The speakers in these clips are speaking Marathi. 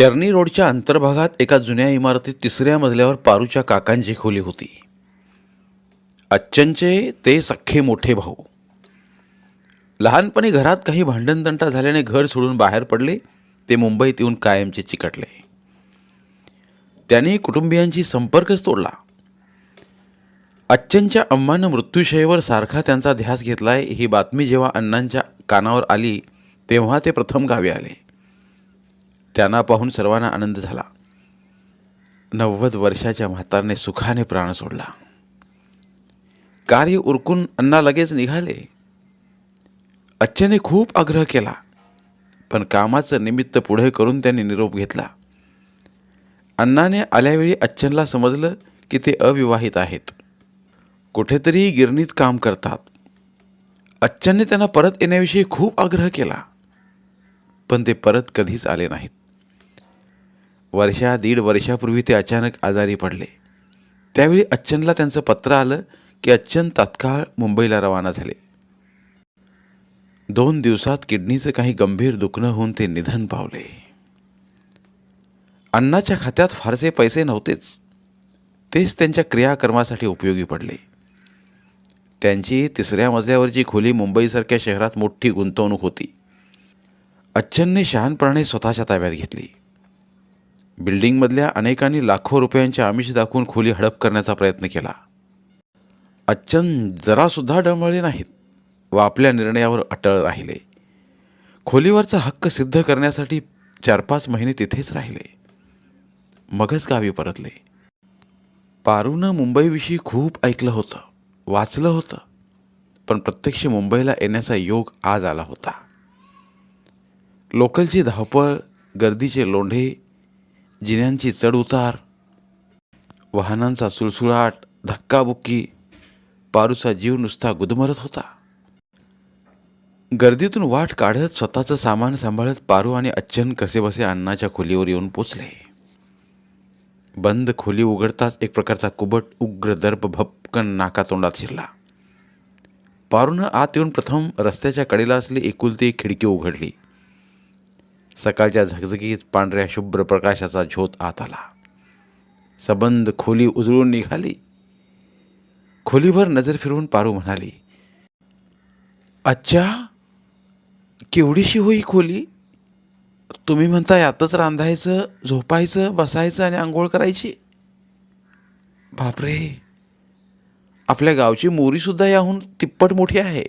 चर्नी रोडच्या अंतर्भागात एका जुन्या इमारतीत तिसऱ्या मजल्यावर पारूच्या काकांची खोली होती. अच्चनचे ते सख्खे मोठे भाऊ. लहानपणी घरात काही भांडणतंटा झाल्याने घर सोडून बाहेर पडले ते मुंबईत येऊन कायमचे चिकटले. त्यांनी कुटुंबियांशी संपर्कच तोडला. अच्चनच्या अम्मानं मृत्यूशयेवर सारखा त्यांचा ध्यास घेतलाय ही बातमी जेव्हा अण्णांच्या कानावर आली तेव्हा ते प्रथम गावी आले. त्यांना पाहून सर्वांना आनंद झाला. नव्वद वर्षाच्या म्हातारने सुखाने प्राण सोडला. कार्य उरकून अण्णा लगेच निघाले. अच्चने खूप आग्रह केला पण कामाचं निमित्त पुढे करून त्यांनी निरोप घेतला. अण्णाने आल्यावेळी अच्चनला समजलं की ते अविवाहित आहेत. कुठेतरी गिरणीत काम करतात. अच्छनने त्यांना परत येण्याविषयी खूप आग्रह केला पण ते परत कधीच आले नाहीत. वर्षा दीड वर्षापूर्वी ते अचानक आजारी पडले. त्यावेळी अच्छनला त्यांचं पत्र आलं की अच्छन तात्काळ मुंबईला रवाना झाले. दोन दिवसात किडनीचं काही गंभीर दुखणं होऊन ते निधन पावले. अण्णाच्या खात्यात फारसे पैसे नव्हतेच. तेच त्यांच्या क्रियाकर्मासाठी उपयोगी पडले. त्यांची तिसऱ्या मजल्यावरची खोली मुंबईसारख्या शहरात मोठी गुंतवणूक होती. अच्छनने शहाणपणाने स्वतःच्या ताब्यात घेतली. बिल्डिंगमधल्या अनेकांनी लाखो रुपयांचे आमिष दाखवून खोली हडप करण्याचा प्रयत्न केला. अच्चन जरासुद्धा डळमळले नाहीत व आपल्या निर्णयावर अटळ राहिले. खोलीवरचा हक्क सिद्ध करण्यासाठी चार पाच महिने तिथेच राहिले. मगच गावी परतले. पारूनं मुंबईविषयी खूप ऐकलं होतं वाचलं होतं पण प्रत्यक्ष मुंबईला येण्याचा योग आज आला होता. लोकलची धावपळ गर्दीचे लोंढे जिन्यांची चढउतार वाहनांचा सुळसुळाट धक्काबुक्की पारूचा जीव नुसता गुदमरत होता. गर्दीतून वाट काढत स्वतःचं सामान सांभाळत पारू आणि अच्छन कसेबसे अण्णाच्या खोलीवर येऊन पोचले. बंद खोली उघडताच एक प्रकारचा कुबट उग्र दर्प भपकन नाकातोंडात शिरला. पारूनं आत येऊन प्रथम रस्त्याच्या कडेला असली एकुलती एक खिडकी उघडली. सकाळच्या झगझगीत पांढऱ्या शुभ्र प्रकाशाचा झोत आत आला. सबंध खोली उजळून निघाली. खोलीभर नजर फिरवून पारू म्हणाली अच्छा केवढीशी होई खोली? तुम्ही म्हणता यातच रांधायचं झोपायचं बसायचं आणि आंघोळ करायची? बापरे! आपल्या गावची मोरीसुद्धा याहून तिप्पट मोठी आहे.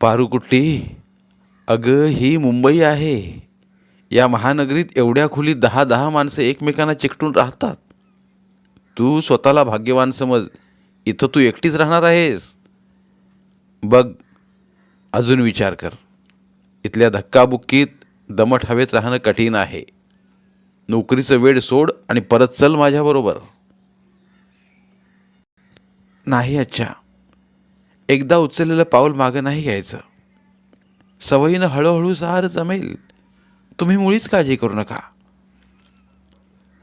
पारू कुठली? अगं ही मुंबई आहे. या महानगरीत एवढ्या खोलीत दहा दहा माणसं एकमेकांना चिकटून राहतात. तू स्वतःला भाग्यवान समज. इथं तू एकटीच राहणार आहेस. बघ अजून विचार कर. इथल्या धक्काबुक्कीत दमट हवेत राहणं कठीण आहे. नोकरीचं वेळ सोड आणि परत चल माझ्याबरोबर. नाही अच्छा एकदा उचललेलं पाऊल मागं नाही घ्यायचं. सवयीनं हळूहळू सार जमेल. तुम्ही मुळीच काळजी करू नका.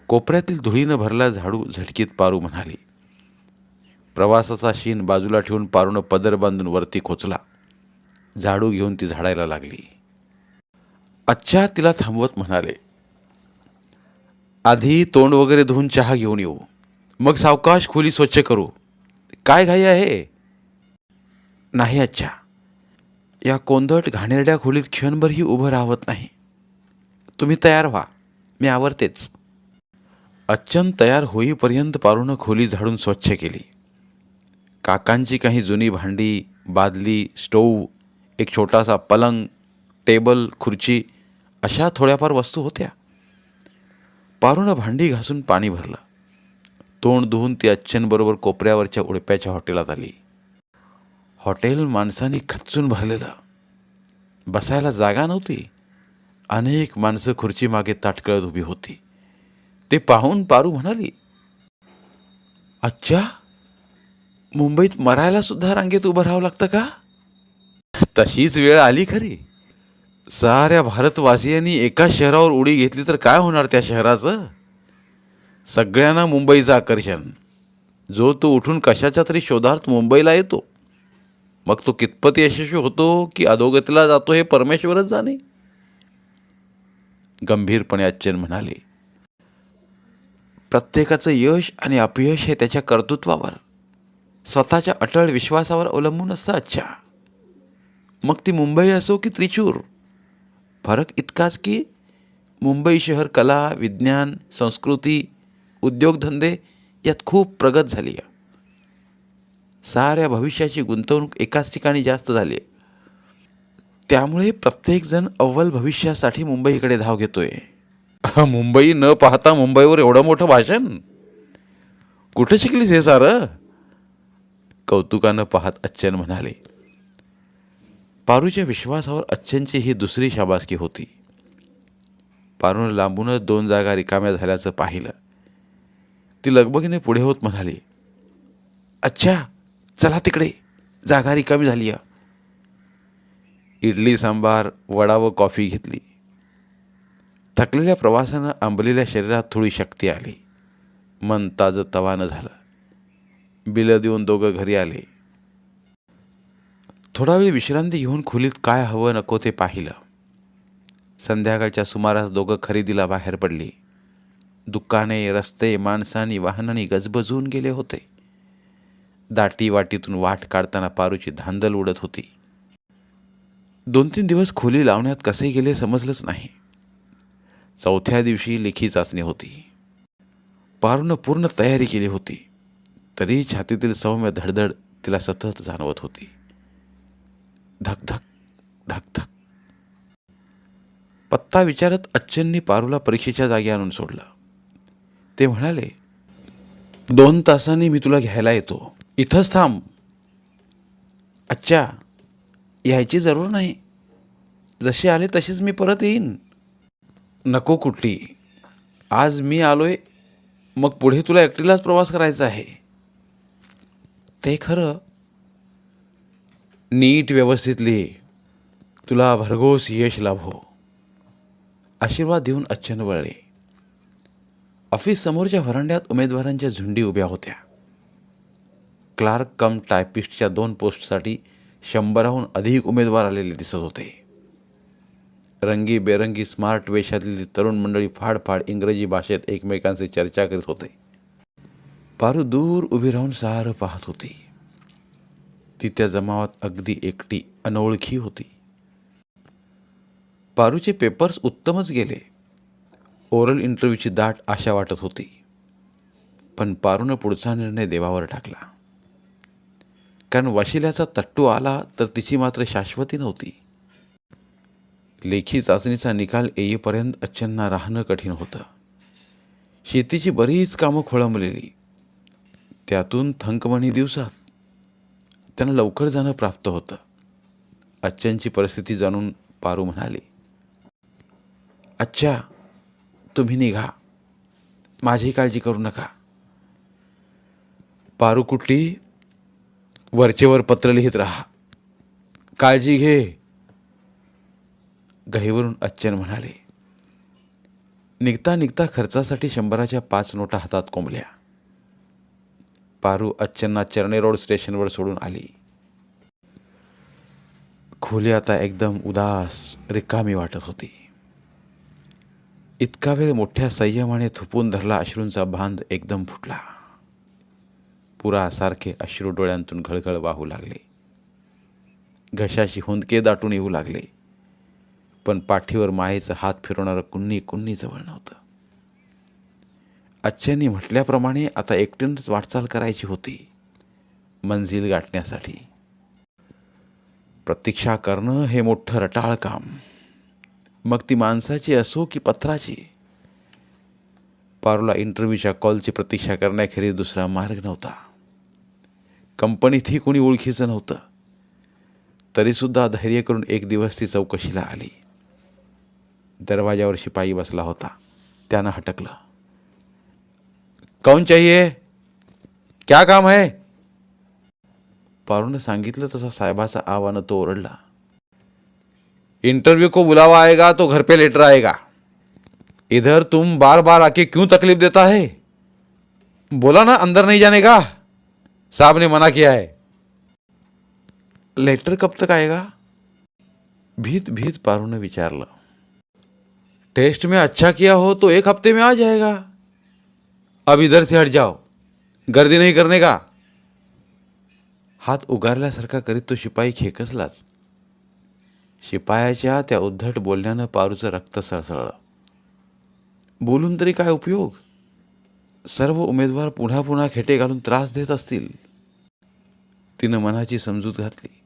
कोपऱ्यातील धुळीनं भरला झाडू झटकीत पारू म्हणाली. प्रवासाचा शीन बाजूला ठेवून पारूनं पदर बांधून वरती खोचला. झाडू घेऊन ती झाडायला लागली. अच्छा तिला थांबवत म्हणाले. आधी तोंड वगैरे धुवून चहा घेऊन येऊ. मग सावकाश खोली स्वच्छ करू. काय घाई आहे? नाही अच्छा. या कोंदट घाणेरड्या खोलीत क्षणभरही उभं राहत नाही. तुम्ही तयार व्हा. मी आवरतेच. अच्छन तयार होईपर्यंत पारूनं खोली झाडून स्वच्छ केली. काकांची काही जुनी भांडी बादली स्टोव एक छोटासा पलंग टेबल खुर्ची अशा थोड्याफार वस्तू होत्या. पारूनं भांडी घासून पाणी भरलं. तोंड धुवून ती अच्छनबरोबर कोपऱ्यावरच्या उडप्याच्या हॉटेलात आली. हॉटेल माणसांनी खच्चून भरलेलं. बसायला जागा नव्हती. अनेक माणसं खुर्चीमागे ताटकळत उभी होती. ते पाहून पारू म्हणाली अच्छा मुंबईत मरायला सुद्धा रांगेत उभं राहावं लागतं का? तशीच वेळ आली खरी. साऱ्या भारतवासियांनी एका शहरावर उडी घेतली तर काय होणार त्या शहराचं? सगळ्यांना मुंबईचं आकर्षण. जो तो उठून कशाच्या तरी शोधार्थ मुंबईला येतो. मग तो कितपत यशस्वी होतो की अधोगतीला जातो हे परमेश्वरच जाणे? गंभीरपणे अच्छन म्हणाले प्रत्येकाचं यश आणि अपयश हे त्याच्या कर्तृत्वावर स्वतःच्या अटळ विश्वासावर अवलंबून असतं अच्छा. मग ती मुंबई असो की त्रिचूर फरक इतकाच की मुंबई शहर कला विज्ञान संस्कृती उद्योगधंदे यात खूप प्रगत झाली आहे. साऱ्या भविष्याची गुंतवणूक एकाच ठिकाणी जास्त झाली आहे. त्यामुळे प्रत्येकजण अव्वल भविष्यासाठी मुंबईकडे धाव घेतोय. मुंबई न पाहता मुंबईवर एवढं मोठं भाषण? कुठं शिकलीस हे सारं? कौतुकानं पाहत अच्छन म्हणाले पारूच्या विश्वासावर अच्छनची ही दुसरी शाबासकी होती. पारूनं लांबूनच दोन जागा रिकाम्या झाल्याचं पाहिलं. ती लगबगीने पुढे होत म्हणाली अच्छा चला तिकडे. जागा रिकामी झाली आहे इडली सांबार वडा व कॉफी घेतली. थकलेल्या प्रवासानं आंबलेल्या शरीरात थोडी शक्ती आली. मन ताजं तवानं झालं. बिलं देऊन दोघं घरी आले. थोडा वेळ विश्रांती घेऊन खोलीत काय हवं नको ते पाहिलं. संध्याकाळच्या सुमारास दोघं खरेदीला बाहेर पडली. दुकाने रस्ते माणसांनी वाहनांनी गजबजून गेले होते. दाटी वाटीतून वाट काढताना पारूची धांदल उडत होती. दोन तीन दिवस खोली लावण्यात कसे गेले समजलंच नाही. चौथ्या दिवशी लेखी चाचणी होती. पारूनं पूर्ण तयारी केली होती. तरी छातीतील सौम्य धडधड तिला सतत जाणवत होती. धकधक धकधक पत्ता विचारत अच्चननी पारूला परीक्षेच्या जागी आणून सोडलं. ते म्हणाले दोन तासांनी मी तुला घ्यायला येतो. इथंच थांब. अच्छा यायची जरूर नाही. जशी आले तशीच मी परत येईन. नको कुठली. आज मी आलोय मग पुढे तुला एकटीलाच प्रवास करायचा आहे. ते खरं. नीट व्यवस्थित लिही तुला भरघोस यश लाभो. आशीर्वाद देऊन अच्छन वळले. ऑफिस समोरच्या व्हरांड्यात उमेदवारांच्या झुंडी उभ्या होत्या. क्लार्क कम टायपिस्टच्या दोन पोस्टसाठी शंभराहून अधिक उमेदवार आलेले दिसत होते. रंगी बेरंगी स्मार्ट वेशातली तरुण मंडळी फाडफाड इंग्रजी भाषेत एकमेकांशी चर्चा करीत होते. पारू दूर उभी राहून सारं पाहत होती. ती त्या जमावात अगदी एकटी अनोळखी होती. पारूचे पेपर्स उत्तमच गेले. ओरल इंटरव्ह्यूची दाट आशा वाटत होती. पण पारूनं पुढचा निर्णय देवावर टाकला. कारण वशिल्याचा तट्टू आला तर तिची मात्र शाश्वती नव्हती. लेखी चाचणीचा निकाल येईपर्यंत अच्छन्ना राहणं कठीण होतं. शेतीची बरीच कामं खोळंबलेली. त्यातून थंकमणी दिवसात त्यांना लवकर जाणं प्राप्त होतं. अच्छ्यांची परिस्थिती जाणून पारू म्हणाली अच्छा तुम्ही निघा. माझी काळजी करू नका. पारू कुठली वरचेवर पत्र लिहित राहा. काळजी घे. गहीवरून अच्छन म्हणाले निघता निघता खर्चासाठी शंभराच्या पाच नोटा हातात कोंबल्या. पारू अच्छन्ना चरणे रोड स्टेशनवर सोडून आली. खोली आता एकदम उदास रिकामी वाटत होती. इतका वेळ मोठ्या संयमाने थुपून धरला अश्रूंचा बांध एकदम फुटला. पुरासारखे अश्रू डोळ्यांतून घळघळ वाहू लागले. घशाशी हुंदके दाटून येऊ लागले. पण पाठीवर मायेचं हात फिरवणारं कुन्नी कुन्नी जवळ नव्हतं. आच्यांनी म्हटल्याप्रमाणे आता एकटीनच वाटचाल करायची होती. मंजिल गाठण्यासाठी. प्रतीक्षा करणं हे मोठं रटाळ काम. मग ती माणसाची असो की पत्राची? पारूला इंटरव्ह्यूच्या कॉलची प्रतीक्षा करण्याखेरीज दुसरा मार्ग नव्हता. कंपनीतही कोणी ओळखीचं नव्हतं. तरीसुद्धा धैर्य करून एक दिवस ती चौकशीला आली. दरवाजावर शिपाई बसला होता. त्यानं हटकलं. कौन चाहिए? क्या काम है? पारूनं सांगितलं तसा साहेबाचा आवानं तो ओरडला. इंटरव्यू को बुलावा आएगा तो घर पे लेटर आएगा. इधर तुम बार बार आके क्यों तकलीफ देता है? बोला ना अंदर नहीं जाने का. साहब ने मना किया है। लेटर कब तक आएगा? भीत भीत पारू ने विचारलं टेस्ट में अच्छा किया हो तो एक हफ्ते में आ जाएगा। अब इधर से हट जाओ। गर्दी नहीं करने का। हात उगारल्यासारखा करीत तो शिपाई खेकसलाच शिपायाच्या त्या उद्धट बोलण्यानं पारूचं रक्त सळसळलं। बोलून तरी काय उपयोग? सर्व उमेदवार पुन्हा पुन्हा खेटे घालून त्रास देत असतील। तिनं मनाची समजूत घातली.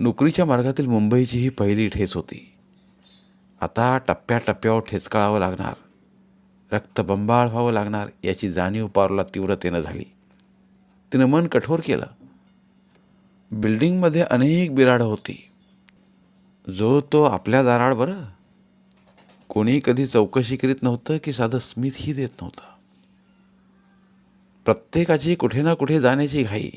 नोकरीच्या मार्गातील मुंबईची ही पहिली ठेच होती. आता टप्प्याटप्प्यावर ठेचकाळावं लागणार. रक्तबंबाळ व्हावं लागणार याची जाणीव पारला तीव्रतेनं झाली. तिनं मन कठोर केलं. बिल्डिंगमध्ये अनेक बिराडं होती. जो तो आपल्या दाराड बरं. कोणी कधी चौकशी करीत नव्हतं की साधं स्मितही देत नव्हतं. प्रत्येकाची कुठे ना कुठे जाण्याची घाई.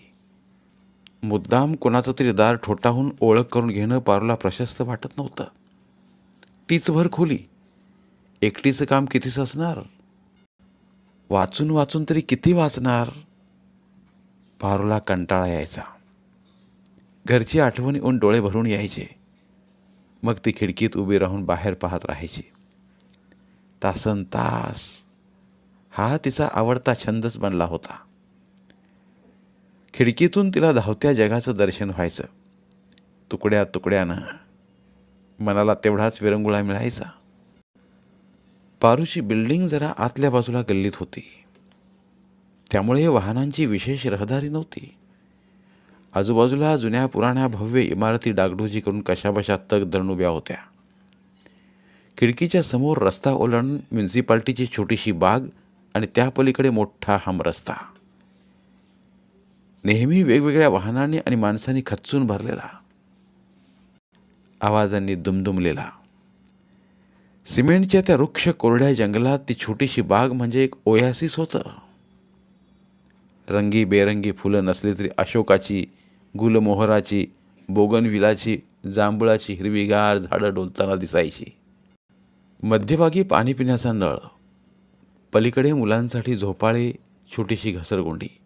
मुद्दाम कोणाचं तरी दार ठोठावून ओळख करून घेणं पारूला प्रशस्त वाटत नव्हतं. टीचभर खोली. एकटीचं काम कितीच असणार? वाचून वाचून तरी किती वाचणार? पारूला कंटाळा यायचा. घरची आठवणी ऊन डोळे भरून यायचे. मग ती खिडकीत उभी राहून बाहेर पाहत राहायची. तासन तास. हा तिचा आवडता छंदच बनला होता. खिडकीतून तिला धावत्या जगाचं दर्शन व्हायचं. तुकड्या तुकड्यानं मनाला तेवढाच विरंगुळा मिळायचा. पारूची बिल्डिंग जरा आतल्या बाजूला गल्लीत होती. त्यामुळे वाहनांची विशेष रहदारी नव्हती. आजूबाजूला जुन्या पुराण्या भव्य इमारती डागडुजी करून कशाबशा तग उभ्या होत्या. खिडकीच्या समोर रस्ता ओलांडून म्युन्सिपाल्टीची छोटीशी बाग आणि त्या पलीकडे मोठा हमरस्ता. नेहमी वेगवेगळ्या वाहनांनी आणि माणसांनी खच्चून भरलेला. आवाजांनी दुमदुमलेला. सिमेंटच्या त्या वृक्ष कोरड्या जंगलात ती छोटीशी बाग म्हणजे एक ओयासिस होतं. रंगी बेरंगी फुलं नसली तरी अशोकाची गुलमोहराची बोगनविलाची जांभळाची हिरवीगार झाडं डोलताना दिसायची. मध्यभागी पाणी पिण्याचा नळ. पलीकडे मुलांसाठी झोपाळे छोटीशी घसरगुंडी.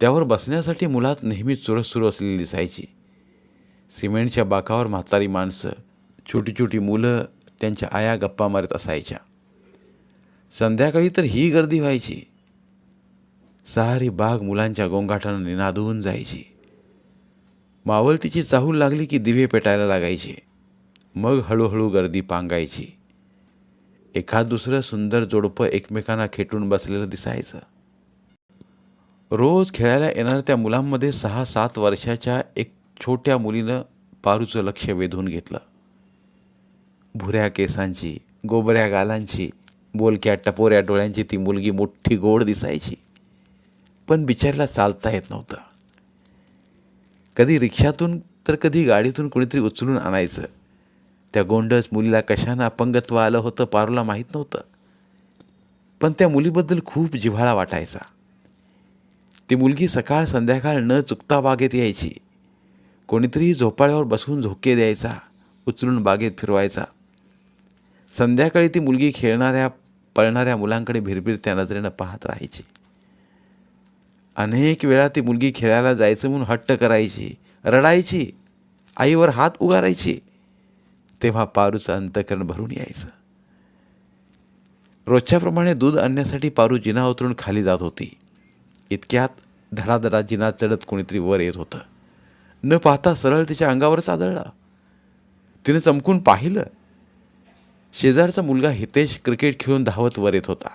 त्यावर बसण्यासाठी मुलात नेहमी चुरस सुरू असलेली दिसायची. सिमेंटच्या बाकावर म्हातारी माणसं छोटी छोटी मुलं त्यांच्या आया गप्पा मारत असायच्या. संध्याकाळी तर ही गर्दी व्हायची. सहारी बाग मुलांच्या गोंगाटानं निनादून जायची. मावळतीची चाहूल लागली की दिवे पेटायला लागायचे. मग हळूहळू गर्दी पांगायची. एखाद दुसरं सुंदर जोडपं एकमेकांना खेटून बसलेलं दिसायचं. रोज खेळायला येणाऱ्या त्या मुलांमध्ये सहा सात वर्षाच्या एक छोट्या मुलीनं पारूचं लक्ष वेधून घेतलं. भुऱ्या केसांची गोबऱ्या गालांची बोलक्या टपोऱ्या डोळ्यांची ती मुलगी मोठी गोड दिसायची. पण बिचारीला चालता येत नव्हतं. कधी रिक्षातून तर कधी गाडीतून कोणीतरी उचलून आणायचं. त्या गोंडस मुलीला कशानं अपंगत्व आलं होतं पारूला माहीत नव्हतं. पण त्या मुलीबद्दल खूप जिव्हाळा वाटायचा. ती मुलगी सकाळ संध्याकाळ न चुकता बागेत यायची. कोणीतरी झोपाळ्यावर बसवून झोके द्यायचा उचलून बागेत फिरवायचा. संध्याकाळी ती मुलगी खेळणाऱ्या पळणाऱ्या मुलांकडे भिरभिरत्या नजरेनं पाहत राहायची. अनेक वेळा ती मुलगी खेळायला जायचं म्हणून हट्ट करायची रडायची आईवर हात उगारायची. तेव्हा पारूचं अंतकरण भरून यायचं. रोजच्याप्रमाणे दूध आणण्यासाठी पारू जिना उतरून खाली जात होती. इतक्यात धडाधडा जिना चढत कोणीतरी वर येत होतं. न पाहता सरळ तिच्या अंगावरच आदळला तिने चमकून पाहिलं. शेजारचा मुलगा हितेश क्रिकेट खेळून धावत वर येत होता.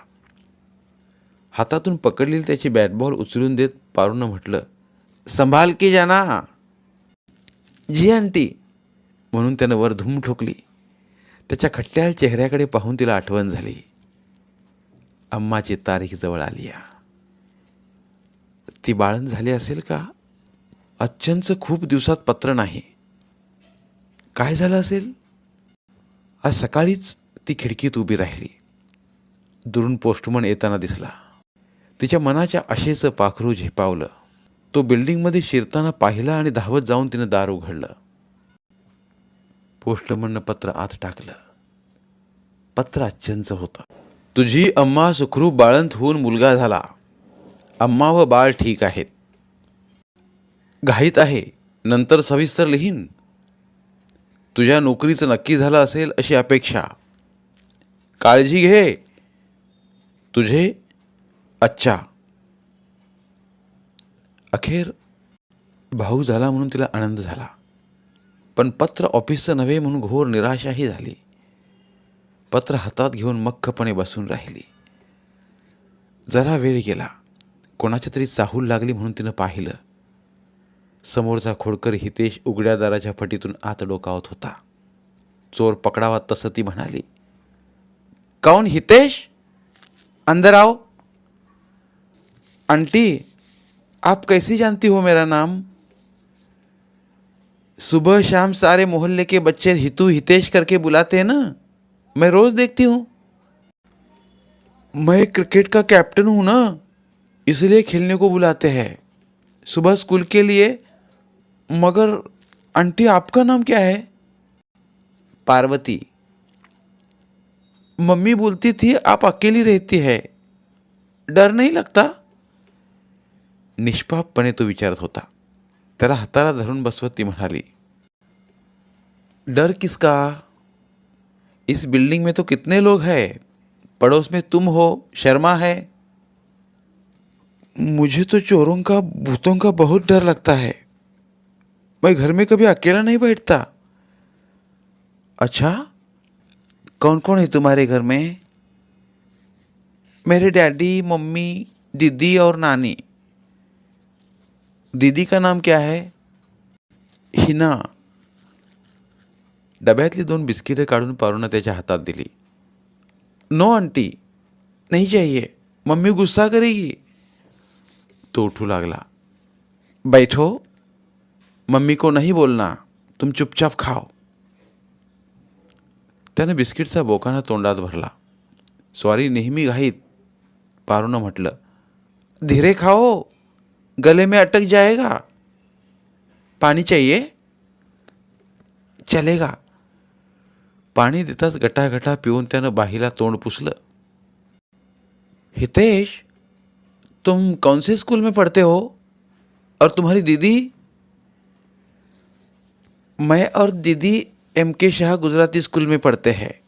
हातातून पकडलेली त्याची बॅट बॉल उचलून देत पारूनं म्हटलं संभाल की जाना. जी आंटी. म्हणून त्यानं वर धूम ठोकली. त्याच्या खट्ट्याल चेहऱ्याकडे पाहून तिला आठवण झाली. अम्माची तारीख जवळ आली आहे. ती बाळण झाली असेल का? अच्छनचं खूप दिवसात पत्र नाही. काय झालं असेल? आज सकाळीच ती खिडकीत उभी राहिली. दुरून पोस्टमन येताना दिसला. तिच्या मनाच्या आशेचं पाखरू झेपावलं. तो बिल्डिंगमध्ये शिरताना पाहिला आणि धावत जाऊन तिनं दार उघडलं. पोस्टमननं पत्र आत टाकलं. पत्र अच्छनचं होतं. तुझी अम्मा सुखरूप बाळंत होऊन मुलगा झाला. अम्मा व बाळ ठीक आहेत. घाईत आहे नंतर सविस्तर लिहीन. तुझ्या नोकरीचं नक्की झालं असेल अशी अपेक्षा. काळजी घे. तुझे अच्छा अखेर भाऊ झाला म्हणून तिला आनंद झाला. पण पत्र ऑफिसचं नव्हे म्हणून घोर निराशाही झाली. पत्र हातात घेऊन मख्खपणे बसून राहिली. जरा वेळ गेला. कोणाच्या तरी चाहूल लागली म्हणून तिनं पाहिलं. समोरचा खोडकर हितेश उघड्या दाराच्या फटीतून आत डोकावत होता. चोर पकडावा तसं ती म्हणाली कौन हितेश? अंदर आओ. आंटी आप कैसी जानती हो मेरा नाम? सुबह शाम सारे मोहल्ले के बच्चे हितू हितेश करके बुलाते हैं ना। मैं रोज देखती हूँ। मैं क्रिकेट का कैप्टन हूँ ना। इसलिए खेलने को बुलाते हैं। सुबह स्कूल के लिए, मगर आंटी आपका नाम क्या है? पार्वती। मम्मी बोलती थी, आप अकेली रहती है। डर नहीं लगता? निष्पापपणे तो विचारत होता। त्याला हाताला धरून बसवत ती म्हणाली डर किसका? इस बिल्डिंग में तो कितने लोग हैं? पड़ोस में तुम हो, शर्मा है। मुझे तो चोरों का भूतों का बहुत डर लगता है। मैं घर में कभी अकेला नहीं बैठता। अच्छा कौन कौन है तुम्हारे घर में? मेरे डैडी मम्मी दीदी और नानी। दीदी का नाम क्या है? हिना। डब्यातली दोन बिस्किटे काढून पारूनं त्याच्या हातात दिली. No aunty. नहीं चाहिए. मम्मी गुस्सा करेगी. तो उठू लागला. बैठो मम्मी को नहीं बोलना तुम चुपचाप खाओ. त्यानं बिस्किटचा बोकाना तोंडात भरला. स्वारी नेहमी घाईत पारूनं म्हटलं धीरे खाओ गले में अटक जाएगा. पाणी चाहिए? चलेगा. पाणी देताच गटागटा पिऊन त्यानं बाहीला तोंड पुसलं. हितेश तुम कौन से स्कूल में पढ़ते हो? और तुम्हारी दीदी? मैं और दीदी M K Shah Gujarati school में पढ़ते हैं।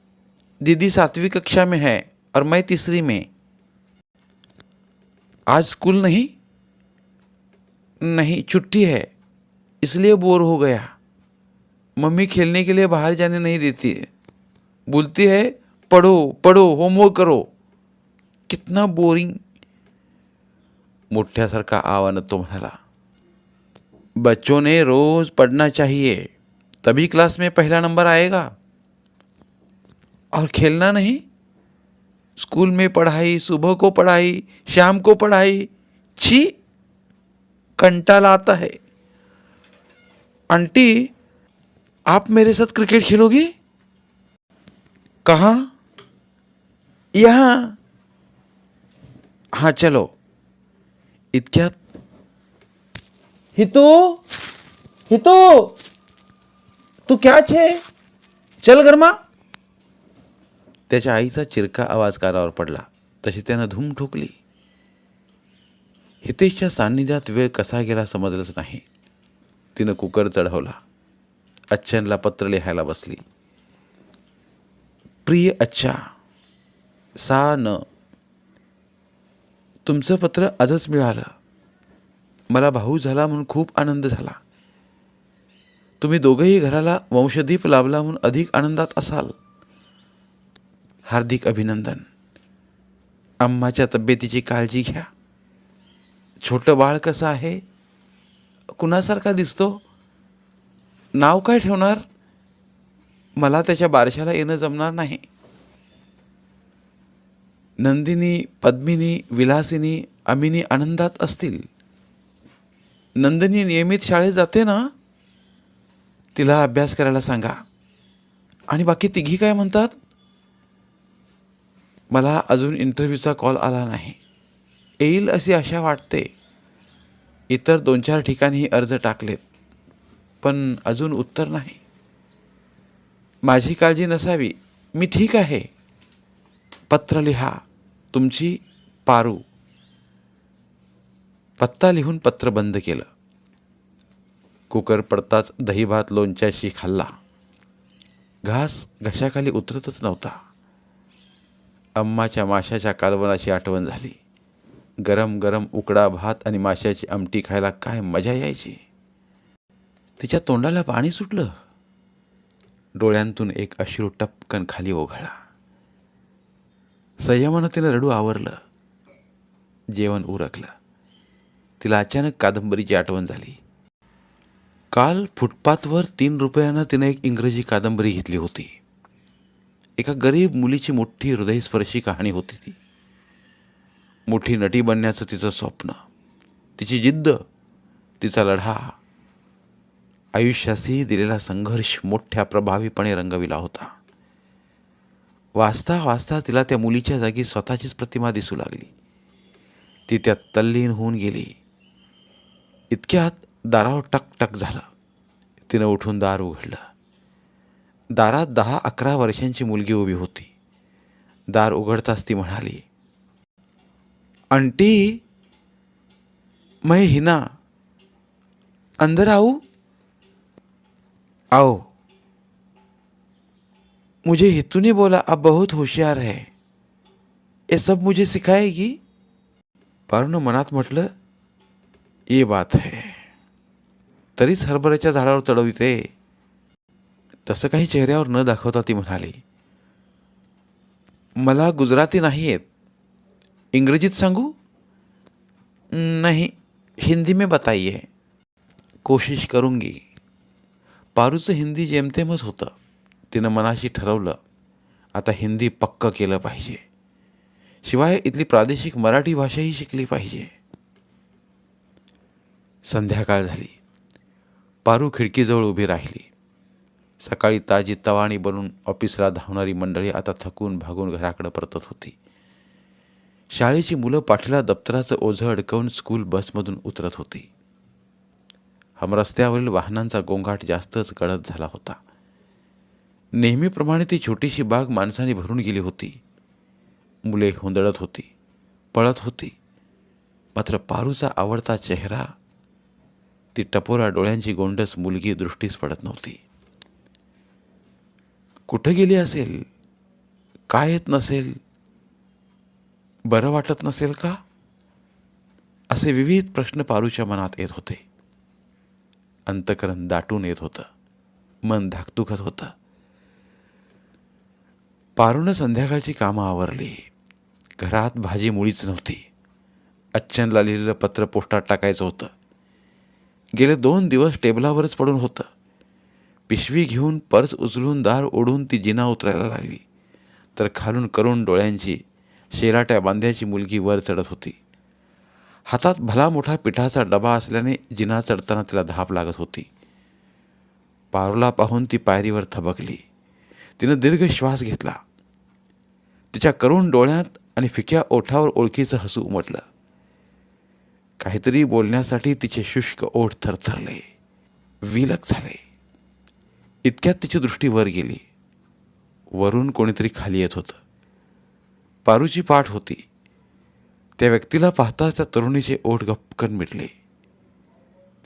दीदी सातवीं कक्षा में है और मैं तीसरी में। आज स्कूल नहीं? नहीं, छुट्टी है, इसलिए बोर हो गया। मम्मी खेलने के लिए बाहर जाने नहीं देती। बोलती है, पढ़ो पढ़ो, होमवर्क करो। कितना बोरिंग। मोठ्यासारखा आवानं तो म्हणाला, बच्चों ने रोज पढ़ना चाहिए, तभी क्लास में पहला नंबर आएगा। और खेलना नहीं? स्कूल में पढ़ाई, सुबह को पढ़ाई, शाम को पढ़ाई, छी, कंटा लाता है। आंटी, आप मेरे साथ क्रिकेट खेलोगी? कहाँ? यहाँ। हाँ चलो। इतक्यात? हितू? हितू? तू क्या छे चल गरमा. त्याच्या आईचा चिरका आवाज कानावर पडला. तशी त्यानं धूम ठोकली. हितेशच्या सान्निध्यात वेळ कसा गेला समजलंच नाही. तिनं कुकर चढवला. अच्छनला पत्र लिहायला बसली. प्रिय अच्छा सा न तुमचं पत्र आजच मिळालं. मला भाऊ झाला म्हणून खूप आनंद झाला. तुम्ही दोघंही घराला वंशदीप लाभला म्हणून अधिक आनंदात असाल. हार्दिक अभिनंदन. अम्माच्या तब्येतीची काळजी घ्या. छोटं बाळ कसं आहे? कुणासारखा दिसतो? नाव काय ठेवणार? मला त्याच्या बारशाला येणं जमणार नाही. नंदिनी पद्मिनी विलासिनी अमिनी आनंदात असतील. नंदिनी नियमित शाळेत जाते ना? तिला अभ्यास करायला सांगा. आणि बाकी तिघी काय म्हणतात? मला अजून इंटरव्ह्यूचा कॉल आला नाही. येईल अशी आशा वाटते. इतर दोन चार ठिकाणीही अर्ज टाकलेत. पण अजून उत्तर नाही. माझी काळजी नसावी. मी ठीक आहे. पत्र लिहा. तुमची पारू. पत्ता लिहून पत्र बंद केलं. कुकर पडताच दहीभात लोणच्याशी खाल्ला. घास घशाखाली उतरतच नव्हता. अम्माच्या माशाच्या कालवनाची आठवण झाली. गरम गरम उकडा भात आणि माशाची आमटी खायला काय मजा यायची? तिच्या तोंडाला पाणी सुटलं. डोळ्यांतून एक अश्रू टपकन खाली ओघळा संयमानं तिला रडू आवरलं. जेवण उरकलं. तिला अचानक कादंबरीची आठवण झाली. काल फुटपाथवर तीन रुपयानं तिनं एक इंग्रजी कादंबरी घेतली होती. एका गरीब मुलीची मोठी हृदयस्पर्शी कहाणी होती ती. मोठी नटी बनण्याचं तिचं स्वप्न. तिची जिद्द तिचा लढा. आयुष्याशी दिलेला संघर्ष मोठ्या प्रभावीपणे रंगविला होता. वाचता वाचता तिला त्या मुलीच्या जागी स्वतःचीच प्रतिमा दिसू लागली. ती त्यात तल्लीन होऊन गेली. इतक्यात दारावर टक टक झालं. तिनं उठून दार उघडलं. दारात दहा अकरा वर्षांची मुलगी उभी होती. दार उघडताच ती म्हणाली आंटी मै हिना. अंदर आऊ. आओ मुझे हितू ने बोला आप बहुत होशियार है। ये सब मुझे सिखाएगी? पारुनं मनात म्हटलं ये बात है। तरीच हरभऱ्याच्या झाडावर चढविते. तसं काही चेहऱ्यावर न दाखवता ती म्हणाली मला गुजराती नाही येत. इंग्रजीत सांगू? नाही हिंदी में बताइए. कोशिश करूंगी. पारूचं हिंदी जेमतेमच होतं. तिनं मनाशी ठरवलं आता हिंदी पक्क केलं पाहिजे. शिवाय इथली प्रादेशिक मराठी भाषाही शिकली पाहिजे. संध्याकाळ झाली. पारू खिडकीजवळ उभी राहिली. सकाळी ताजी तवाणी बनून ऑफिसला धावणारी मंडळी आता थकून भागून घराकडे परतत होती. शाळेची मुलं पाठीला दप्तराचं ओझं अडकवून स्कूल बसमधून उतरत होती. हमरस्त्यावरील वाहनांचा गोंगाट जास्तच गडद झाला होता. नेहमीप्रमाणे ती छोटीशी बाग माणसाने भरून गेली होती. मुले हुंदडत होती पळत होती. मात्र पारूचा आवडता चेहरा ती टपोरा डोळ्यांची गोंडस मुलगी दृष्टीस पडत नव्हती. कुठं गेली असेल? काय येत नसेल? बरं वाटत नसेल का? असे विविध प्रश्न पारूच्या मनात येत होते. अंतकरण दाटून येत होतं. मन धाकधुकत होतं. पारूनं संध्याकाळची कामं आवरली. घरात भाजी मुळीच नव्हती. अच्छनला लिहिलेलं पत्र पोस्टात टाकायचं होतं. गेले दोन दिवस टेबलावरच पडून होतं. पिशवी घेऊन पर्स उचलून दार ओढून ती जिना उतरायला लागली. तर खालून करून डोळ्यांची शेराट्या बांध्याची मुलगी वर चढत होती. हातात भला मोठा पिठाचा डबा असल्याने जिना चढताना तिला धाप लागत होती. पारूला पाहून ती पायरीवर थबकली. तिनं दीर्घ श्वास घेतला. तिच्या करुण डोळ्यात आणि फिक्या ओठावर ओळखीचं हसू उमटलं. काहीतरी बोलण्यासाठी तिचे शुष्क ओठ थरथरले. विलक झाले. इतक्यात तिची दृष्टी वर गेली. वरून कोणीतरी खाली येत होतं. पारूची पाठ होती. त्या व्यक्तीला पाहता त्या तरुणीचे ओठ गपकन मिटले.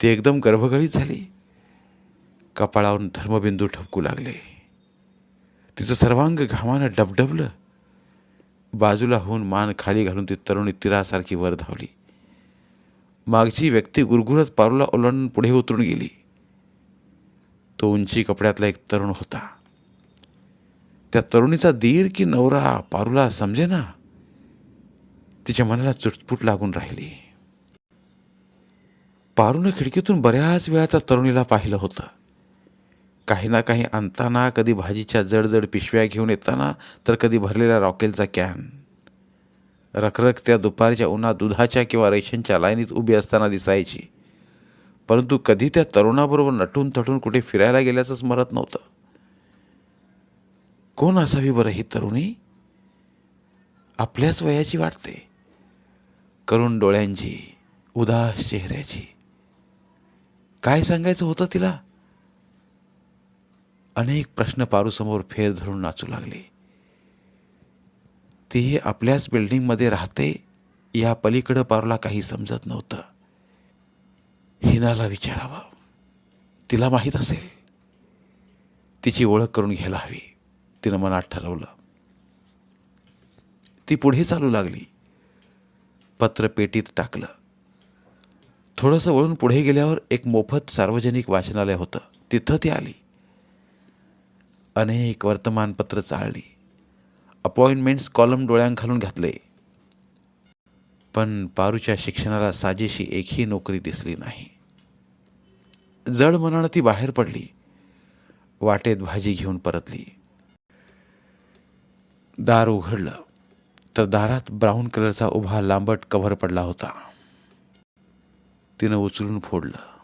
ती एकदम गर्भगळीत झाली. कपाळावरून धर्मबिंदू ठपकू लागले. तिचं सर्वांग घामानं डबडबलं. बाजूला होऊन मान खाली घालून ती तरुणी तिरासारखी वर धावली. मागची व्यक्ती गुरगुरत पारूला ओलांडून पुढे उतरून गेली. तो उंची कपड्यातला एक तरुण होता. त्या तरुणीचा दीर की नवरा पारूला समजे ना तिच्या मनाला चुटपुट लागून राहिली. पारूने खिडकीतून बऱ्याच वेळा त्या तरुणीला पाहिलं होतं. काही ना काही आणताना कधी भाजीच्या जडजड पिशव्या घेऊन येताना तर कधी भरलेला रॉकेलचा कॅन. रखरख त्या दुपारच्या उन्हा दुधाच्या किंवा रेशनच्या लाईनीत उभी असताना दिसायची. परंतु कधी त्या तरुणाबरोबर नटून तटून कुठे फिरायला गेल्याचं स्मरत नव्हतं. कोण असावी बरं ही तरुणी? आपल्याच वयाची वाटते. करुण डोळ्यांची उदास चेहऱ्याची. काय सांगायचं होतं तिला? अनेक प्रश्न पारूसमोर फेर धरून नाचू लागले. ती आपल्याच बिल्डिंगमध्ये राहते या पलीकडं पारूला काही समजत नव्हतं. हिनाला विचारावं. तिला माहीत असेल. तिची ओळख करून घ्यायला हवी. तिनं मनात ठरवलं. ती पुढे चालू लागली. पत्र पेटीत टाकलं. थोडंसं वळून पुढे गेल्यावर एक मोफत सार्वजनिक वाचनालय होतं. तिथं ती आली. अनेक वर्तमानपत्र चाळली. अपॉइंटमेंट्स कॉलम डोळ्यांखालून घातले. पण पारूच्या शिक्षणाला साजेशी एकही नोकरी दिसली नाही. जड मनानं ती बाहेर पडली. वाटेत भाजी घेऊन परतली. दार उघडलं. तर दारात ब्राऊन कलरचा उभा लांबट कव्हर पडला होता. तिनं उचलून फोडलं.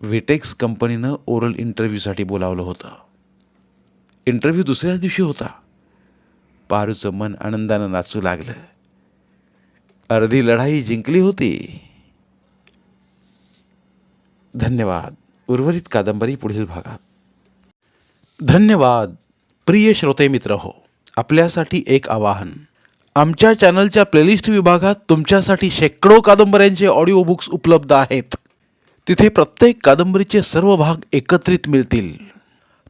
व्हिटेक्स कंपनीनं ओरल इंटरव्ह्यूसाठी बोलावलं होतं. इंटरव्ह्यू दुसऱ्याच दिवशी होता. पारूचं मन आनंदानं नाचू लागलं. अर्धी लढाई जिंकली होती. धन्यवाद. उर्वरित कादंबरी पुढील भागात. धन्यवाद. प्रिय श्रोते मित्र हो आपल्यासाठी एक आवाहन. आमच्या चॅनलच्या प्लेलिस्ट विभागात तुमच्यासाठी शेकडो कादंबऱ्यांचे ऑडिओ बुक्स उपलब्ध आहेत. तिथे प्रत्येक कादंबरीचे सर्व भाग एकत्रित मिळतील.